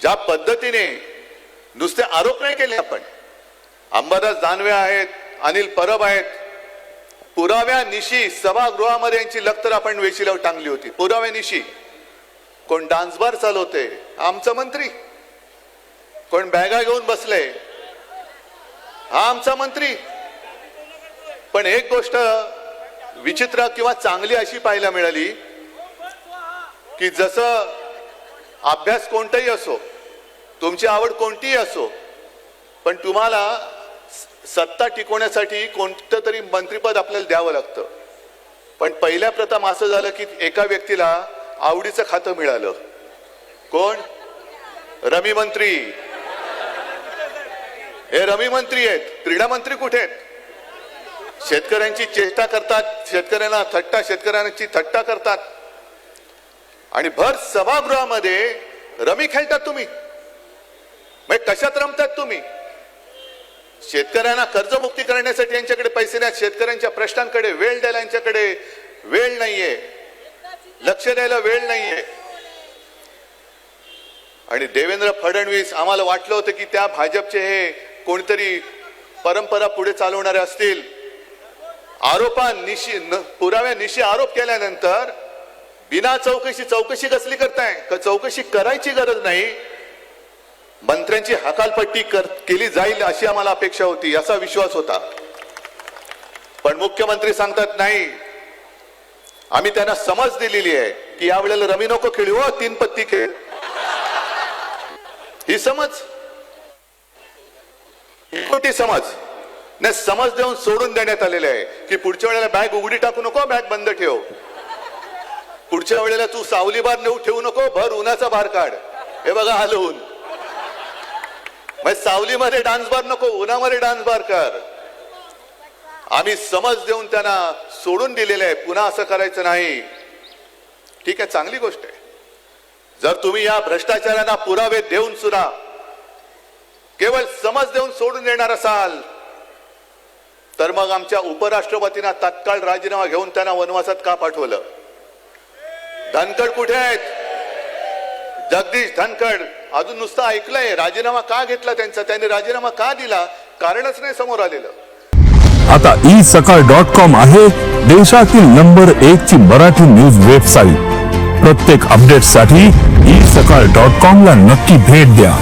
ज्या पद्धतीने नुसते आरोप नाही केले आपण अंबादास दानवे आहेत अनिल परब आहेत पुराव्यानिशी सभागृहामध्ये यांची लखतर आपण वेशीला टांगली होती. पुराव्यानिशी कोण डान्स बार चालवते आमचा मंत्री. कोण बॅगा घेऊन बसले? हा आमचा मंत्री. पण एक गोष्ट विचित्र किंवा चांगली अशी पाहायला मिळाली की जसं अभ्यास कोणताही असो तुमची आवड कोणतीही असो पण तुम्हाला स- सत्ता टिकवण्यासाठी कोणतं तरी मंत्रीपद आपल्याला द्यावं लागतं. पण पहिल्या प्रथम असं झालं की एका व्यक्तीला आवडीचं खातं मिळालं. कोण? रमी मंत्री. हे रमी मंत्री आहेत. क्रीडा मंत्री कुठे आहेत? शेतकऱ्यांची चेष्टा करतात शेतकऱ्यांना थट्टा शेतकऱ्यांची थट्टा करतात. आणि भर सभागृहामध्ये रमी खेळतात तुम्ही. मग कशात रमतात तुम्ही? शेतकऱ्यांना कर्जमुक्ती करण्यासाठी यांच्याकडे पैसे नाही शेतकऱ्यांच्या प्रश्नांकडे वेळ द्यायला यांच्याकडे वेळ नाहीये. लक्ष द्यायला वेळ नाहीये. आणि देवेंद्र फडणवीस आम्हाला वाटलं होतं की त्या भाजपचे हे कोणतरी परंपरा पुढे चालवणारे असतील. आरोपानिशी न- पुराव्यानिशी आरोप केल्यानंतर बिना चौकशी चौकशी कसली करताय? चौकशी करायची गरज नाही. मंत्र्यांची हकालपट्टी केली जाईल अशी आम्हाला अपेक्षा होती असा विश्वास होता. पण मुख्यमंत्री सांगतात नाही आम्ही त्यांना समज दिलेली आहे की यावेळेला रमी नको खेळू हो, तीन पत्ती खेळ. ही समज. ही कोणती समज. नाही समज देऊन सोडून देण्यात आलेले आहे की पुढच्या वेळेला बॅग उघडी टाकू नको बॅग बंद ठेव. पुढच्या वेळेला तू सावली बार नेऊ ठेवू नको भर उन्हाचा बार काढ. हे बघा हलवून. मग सावलीमध्ये डान्स बार नको उन्हामध्ये डान्स बार कर. आम्ही समज देऊन त्यांना सोडून दिलेले आहे. पुन्हा असं करायचं नाही. ठीक आहे चांगली गोष्ट आहे. जर तुम्ही या भ्रष्टाचारांना पुरावे देऊन सुद्धा केवळ समज देऊन सोडून देणार असाल तर मग आमच्या उपराष्ट्रपतींना तात्काळ राजीनामा घेऊन त्यांना वनवासात का पाठवलं? धनखड कुठे आहेत? जगदीश धनखड अजून नुसतं ऐकलंय. राजीनामा का घेतला त्यांचा? त्यांनी राजीनामा का दिला? कारणच नाही समोर आलेलं. आता ई सकाळ डॉट कॉम आहे देशातील नंबर एक ची मराठी न्यूज वेबसाईट. प्रत्येक अपडेटसाठी ई सकाळ डॉट कॉम ला नक्की भेट द्या.